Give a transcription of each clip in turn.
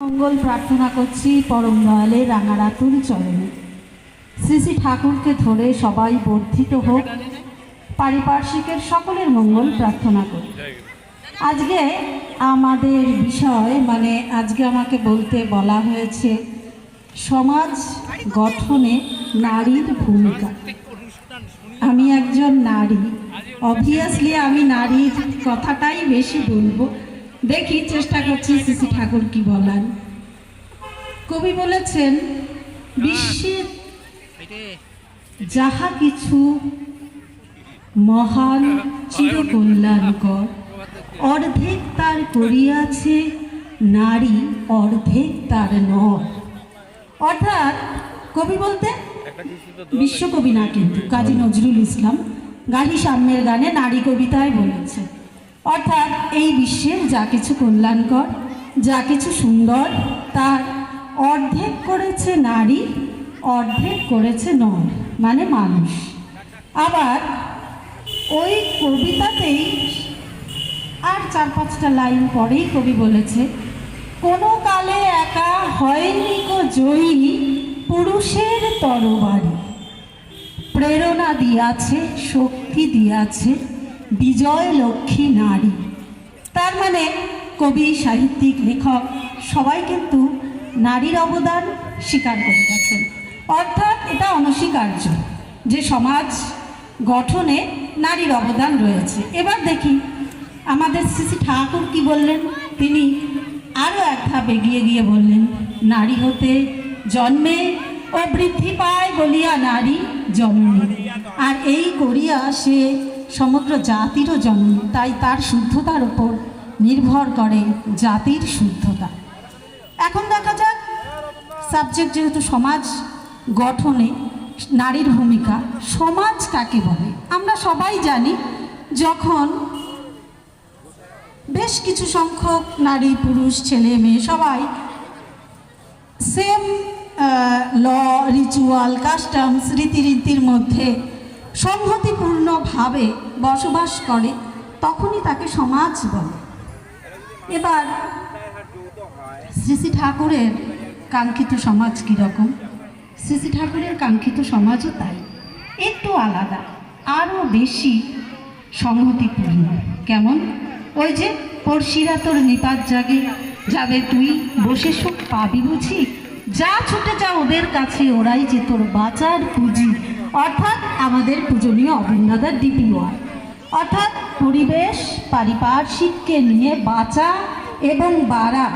মঙ্গল প্রার্থনা করছি পরম দয়ালে রাঙারাতুল চরণে। শ্রী শ্রী ঠাকুরকে ধরে সবাই বর্ধিত হোক। পারিপার্শ্বিকের সকলের মঙ্গল প্রার্থনা করি আজকে আমাদের বিষয় মানে আজকে আমাকে বলতে বলা হয়েছে, সমাজ গঠনে নারীর ভূমিকা। আমি একজন নারী। অবভিয়াসলি আমি নারীর কথাটাই বেশি বলব। দেখি চেষ্টা করছি সিসি ঠাকুর কি বলার। কবি বলেছেন বিশ্বের যাহা কিছু মহান চিরকল্যাণকর, অর্ধেক তার করিয়াছে নারী, অর্ধেক তার নর। অর্থাৎ, কবি বলতে, বিশ্বকবি না কিন্তু, কাজী নজরুল ইসলাম গালি সাম্যের গানে নারী কবিতায় বলেছে অর্থাৎ এই বিশ্বের যা কিছু কল্যাণকর, যা কিছু সুন্দর, তার অর্ধেক করেছে নারী, অর্ধেক করেছে নর মানে মানুষ। আবার ওই কবিতাতেই আর চার পাঁচটা লাইন পরেই কবি বলেছে, কোনো কালে একা হয়নি কো জয়ী পুরুষের তরবারি। প্রেরণা দিয়াছে, শক্তি দিয়াছে বিজয় লক্ষ্মী নারী। তার মানে কবি, সাহিত্যিক, লেখক সবাই কিন্তু নারীর অবদান স্বীকার করে গেছেন। অর্থাৎ এটা অনস্বীকার্য যে সমাজ গঠনে নারীর অবদান রয়েছে। এবার দেখি আমাদের শ্রী ঠাকুর কি বললেন? তিনি আরও এক ধাপ এগিয়ে গিয়ে বললেন, নারী হতে জন্মে ও বৃদ্ধি পায় বলিয়া নারী জন্মে। আর এই করিয়া সে সমগ্র জাতিরও জন্ম তাই তার শুদ্ধতার ওপর নির্ভর করে জাতির শুদ্ধতা। এখন দেখা যাক সাবজেক্ট যেহেতু সমাজ গঠনে নারীর ভূমিকা, সমাজ কাকে বলে? আমরা সবাই জানি, যখন বেশ কিছু সংখ্যক নারী, পুরুষ, ছেলে, মেয়ে সবাই সেম ল রিচুয়াল কাস্টমস রীতিরীতির মধ্যে সংহতিপূর্ণভাবে বসবাস করে, তখনই তাকে সমাজ বলে। এবার শ্রী শ্রী ঠাকুরের কাঙ্ক্ষিত সমাজ কীরকম? শ্রী শ্রী ঠাকুরের কাঙ্ক্ষিত সমাজও তাই। একটু আলাদা আরও বেশি সংহতিপূর্ণ কেমন? ওই যে পড়শিরা তোর নিপাত জাগে, যাবে তুই বসে সুখ পাবি বুঝি? যা ছুটে যা ওদের কাছে, ওরাই যে তোর বাঁচার পুঁজি। অর্থাৎ আমাদের পূজনীয় অবিন্দাদার ডিপি অর্থাৎ পরিবেশ, পারিপার্শ্বিককে নিয়ে বাঁচা এবং বাড়া।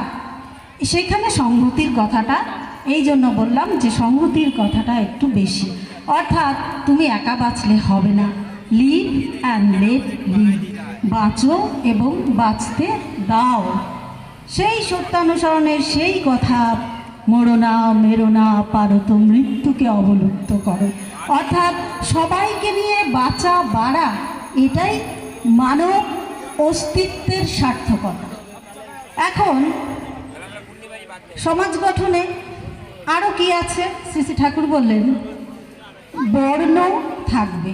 সেখানে সংহতির কথাটা, এই জন্য বললাম যে সংহতির কথাটা একটু বেশি। অর্থাৎ তুমি একা বাঁচলে হবে না। লিভ অ্যান্ড লেট লিভ বাঁচো এবং বাঁচতে দাও। সেই সত্যানুসরণের সেই কথা মরোনা মেরোনা পারত মৃত্যুকে অবলুপ্ত করো। অর্থাৎ সবাইকে নিয়ে বাঁচা, বাড়া, এটাই মানব অস্তিত্বের সার্থকতা। এখন সমাজ গঠনে আরও কি আছে? শ্রী শ্রী ঠাকুর বললেন, বর্ণ থাকবে।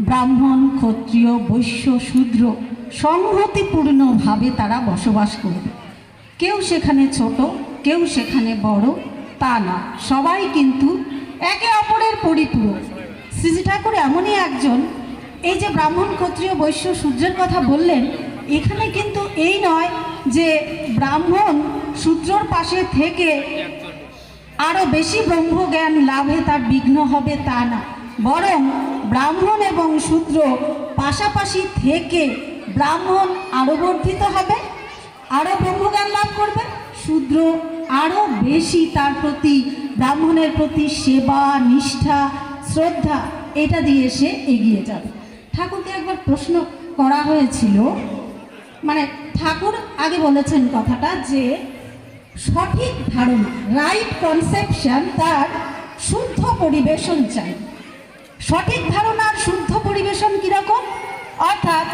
ব্রাহ্মণ, ক্ষত্রিয়, বৈশ্য, শূদ্র সংহতিপূর্ণভাবে তারা বসবাস করবে। কেউ সেখানে ছোট, কেউ সেখানে বড়, তা না। সবাই কিন্তু একে অপরের পরিপূরক। শ্রীজি ঠাকুর এমনই একজন, এই যে ব্রাহ্মণ ক্ষত্রিয় বৈশ্য সূর্যের কথা বললেন, এখানে কিন্তু এই নয় যে ব্রাহ্মণ সূর্যর পাশে থেকে আরও বেশি ব্রহ্মজ্ঞান লাভে তার বিঘ্ন হবে তা না। বরং ব্রাহ্মণ এবং শূদ্র পাশাপাশি থেকে ব্রাহ্মণ আরও বর্ধিত হবে আরও ব্রহ্মজ্ঞান লাভ করবে শূদ্র আরও বেশি তার প্রতি ব্রাহ্মণের প্রতি সেবা, নিষ্ঠা, শ্রদ্ধা, এটা দিয়ে সে এগিয়ে যাবে। ঠাকুরকে একবার প্রশ্ন করা হয়েছিল মানে ঠাকুর আগে বলেছেন কথাটা যে, সঠিক ধারণা রাইট কনসেপশন তার শুদ্ধ পরিবেশন চাই। সঠিক ধারণার শুদ্ধ পরিবেশন কীরকম? অর্থাৎ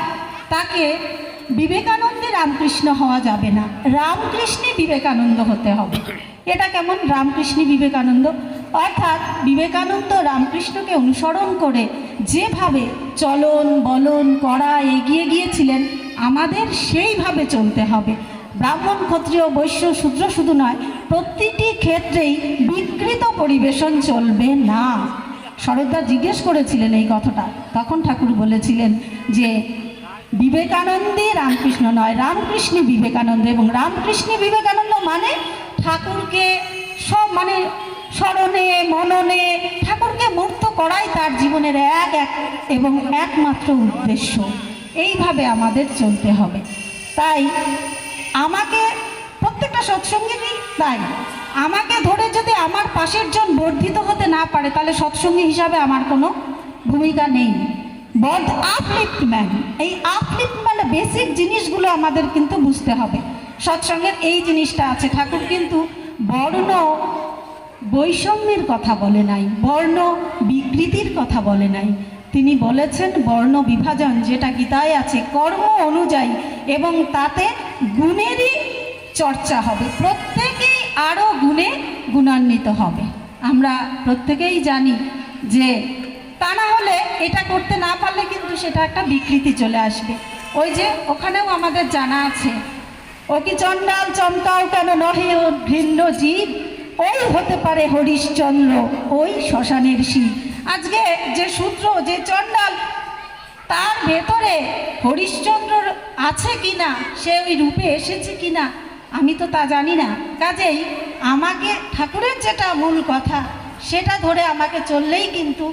তাকে বিবেকানন্দে রামকৃষ্ণ হওয়া যাবে না। রামকৃষ্ণে বিবেকানন্দ হতে হবে। এটা কেমন? রামকৃষ্ণ বিবেকানন্দ। অর্থাৎ বিবেকানন্দ রামকৃষ্ণকে অনুসরণ করে যেভাবে চলন, বলন, করা, এগিয়ে গিয়েছিলেন, আমাদের সেইভাবে চলতে হবে। ব্রাহ্মণ, ক্ষত্রিয়, বৈশ্য, শূদ্র শুধু নয়, প্রতিটি ক্ষেত্রেই বিকৃত পরিবেশন চলবে না। শরৎদা জিজ্ঞেস করেছিলেন এই কথাটা। তখন ঠাকুর বলেছিলেন যে বিবেকানন্দে রামকৃষ্ণ নয়, রামকৃষ্ণ বিবেকানন্দ এবং রামকৃষ্ণ বিবেকানন্দ মানে ঠাকুরকে সব মানে স্মরণে, মননে, ঠাকুরকে মূর্ত করাই তার জীবনের এক এক এবং একমাত্র উদ্দেশ্য। এইভাবে আমাদের চলতে হবে। তাই আমাকে প্রত্যেকটা সৎসঙ্গীরই তাই, আমাকে ধরে যদি আমার পাশের জন বর্ধিত হতে না পারে, তাহলে সৎসঙ্গী হিসাবে আমার কোনো ভূমিকা নেই। বড আপলিফটম্যান এই আপলিফটম্যান বেসিক জিনিসগুলো আমাদের কিন্তু বুঝতে হবে। সৎসঙ্গের এই জিনিসটা আছে। ঠাকুর কিন্তু বর্ণ বৈষম্যের কথা বলে নাই, বর্ণ বিকৃতির কথা বলে নাই। তিনি বলেছেন, বর্ণ বিভাজন যেটা গীতায় আছে, কর্ম অনুযায়ী এবং তাতে গুণেরই চর্চা হবে। প্রত্যেকেই আরও গুণে গুণান্বিত হবে। আমরা প্রত্যেকেই জানি যে তা না হলে এটা করতে না পারলে কিন্তু সেটা একটা বিকৃতি চলে আসবে। ওই যে ওখানেও আমাদের জানা আছে। ও কি চণ্ডাল চমকাও কেন নহে ও ভিন্ন জীব? ওই হতে পারে হরিশ্চন্দ্র, ওই শ্মশানের শিব। আজকে যে সূত্র যে চণ্ডাল, তার ভেতরে হরিশ্চন্দ্র আছে কি না সে ওই রূপে এসেছে কি না আমি তো তা জানি না। কাজেই আমাকে ঠাকুরের যেটা মূল কথা, সেটা ধরে আমাকে চললেই কিন্তু,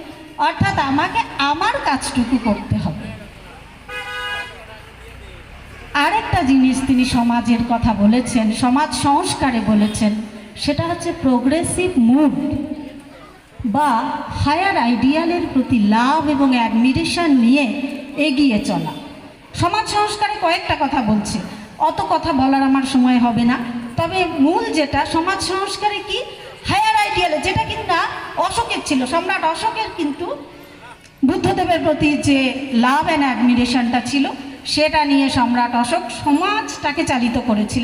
অর্থাৎ আমাকে আমার কাজটুকু করতে হবে। আরেকটা জিনিস তিনি সমাজের কথা বলেছেন, সমাজ সংস্কারে বলেছেন, সেটা হচ্ছে প্রোগ্রেসিভ মুড বা হায়ার আইডিয়ালের প্রতি লাভ এবং অ্যাডমিরেশন নিয়ে এগিয়ে চলা। সমাজ সংস্কারে কয়েকটা কথা বলছে। অত কথা বলার আমার সময় হবে না। তবে মূল যেটা, সমাজ সংস্কারে কি? হায়ার আইডিয়ালে যেটা কিনা অশোকের ছিল। সম্রাট অশোকের কিন্তু বুদ্ধদেবের প্রতি যে লাভ অ্যান্ড অ্যাডমিরেশনটা ছিল সেটা নিয়ে সম্রাট অশোক সমাজটাকে চালিত করেছিলেন।